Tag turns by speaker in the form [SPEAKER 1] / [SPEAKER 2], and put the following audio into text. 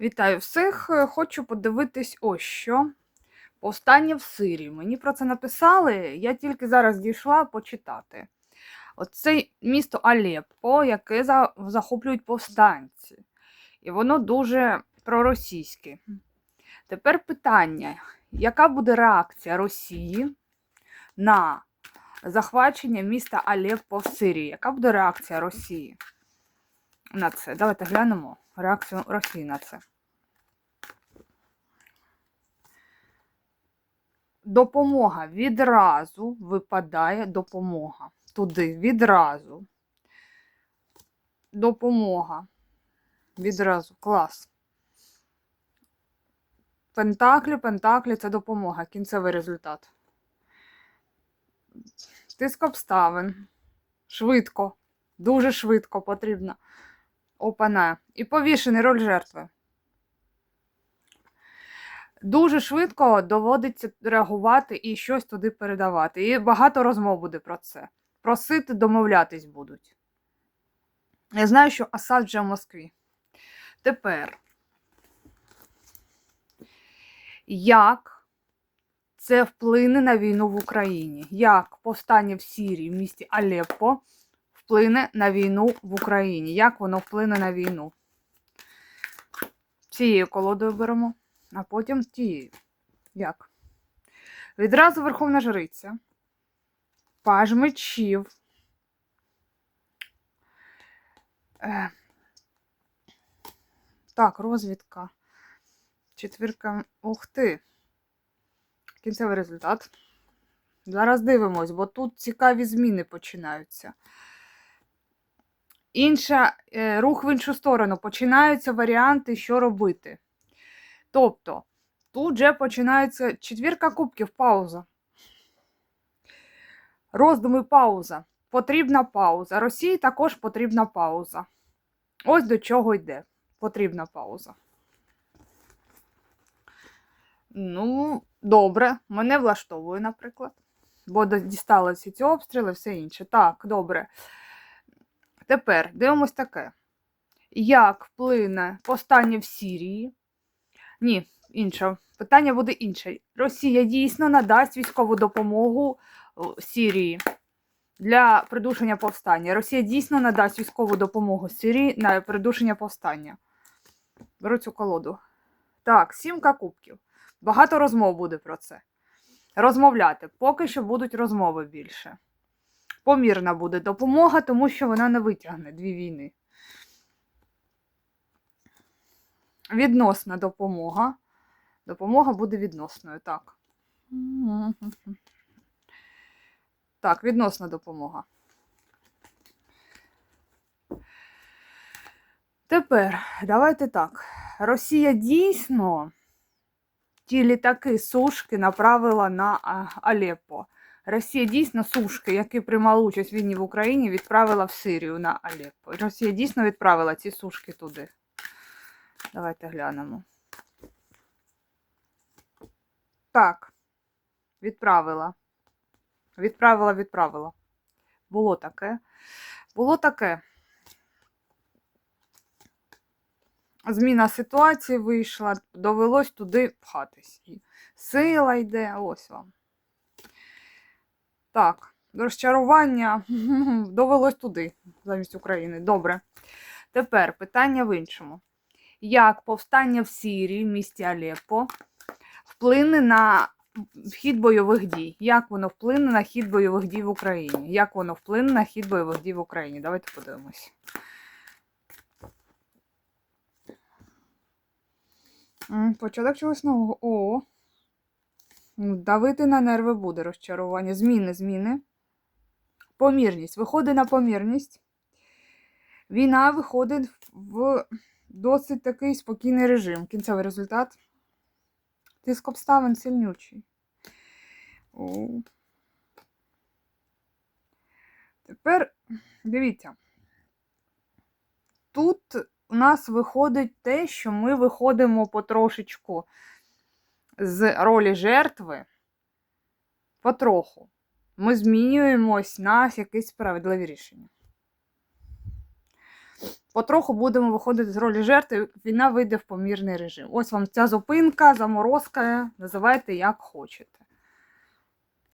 [SPEAKER 1] Вітаю всіх. Е, Хочу подивитись ось що. Повстання в Сирії. Мені про це написали. Я тільки зараз дійшла почитати. Оце місто Алеппо, яке захоплюють повстанці. І воно дуже проросійське. Тепер питання: яка буде реакція Росії на захвачення міста Алеппо в Сирії? Яка буде реакція Росії на це? Давайте глянемо реакцію Росії на це. Допомога відразу випадає допомога. Туди відразу. Допомога. Відразу. Клас. Пентаклі, пентаклі це допомога. Кінцевий результат. Тиск обставин. Швидко. Дуже швидко потрібно. Опана. І повішений роль жертви. Дуже швидко доводиться реагувати і щось туди передавати. І багато розмов буде про це. Просити, домовлятись будуть. Я знаю, що Асад вже в Москві. Тепер. Як це вплине на війну в Україні? Як повстання в Сірії в місті Алеппо вплине на війну в Україні? Як воно вплине на війну? Цією колодою беремо, а потім тією. Як? Відразу Верховна Жриця. Паж мечів. Е, так, розвідка. Четвірка. Ух ти. Кінцевий результат. Зараз дивимось, бо тут цікаві зміни починаються. Інша е, рух в іншу сторону. Починаються варіанти, що робити. Тобто, тут вже починається четвірка кубків, пауза. Роздуми пауза. Потрібна пауза. Росії також потрібна пауза. Ось до чого йде. Потрібна пауза. Ну, добре, мене влаштовує, наприклад. Бо дісталися ці обстріли, все інше. Так, добре. Тепер дивимось таке. Як вплине повстання в Сірії? Ні, інше. Питання буде інше. Росія дійсно надасть військову допомогу Сірії для придушення повстання. Росія дійсно надасть військову допомогу Сирії на придушення повстання. Беру цю колоду. Так, сімка кубків. Багато розмов буде про це. Розмовляти. Поки що будуть розмови більше. Помірна буде допомога, тому що вона не витягне дві війни. Відносна допомога. Допомога буде відносною, так. Так, відносна допомога. Тепер давайте так. Росія дійсно ті літаки сушки направила на Алеппо. Росія дійсно сушки, які приймали участь в війні в Україні, відправила в Сирію на Алеппо. Росія дійсно відправила ці сушки туди. Давайте глянемо. Так, відправила. Відправила, відправила. Було таке. Було таке. Зміна ситуації вийшла, довелось туди пхатись. Сила йде, ось вам. Так, розчарування довелось туди, замість України. Добре. Тепер питання в іншому. Як повстання в Сирії, в місті Алеппо, вплине на хід бойових дій? Як воно вплине на хід бойових дій в Україні? Як воно вплине на хід бойових дій в Україні? Давайте подивимось. Початок чогось нового. О. Давити на нерви буде розчарування. Зміни, зміни. Помірність. Виходить на помірність. Війна виходить в досить такий спокійний режим. Кінцевий результат. Тиск обставин сильнючий. Тепер дивіться. Тут у нас виходить те, що ми виходимо потрошечку з ролі жертви потроху. Ми змінюємось на якесь справедливе рішення. Потроху будемо виходити з ролі жертви, війна вийде в помірний режим. Ось вам ця зупинка, заморозка, називайте як хочете.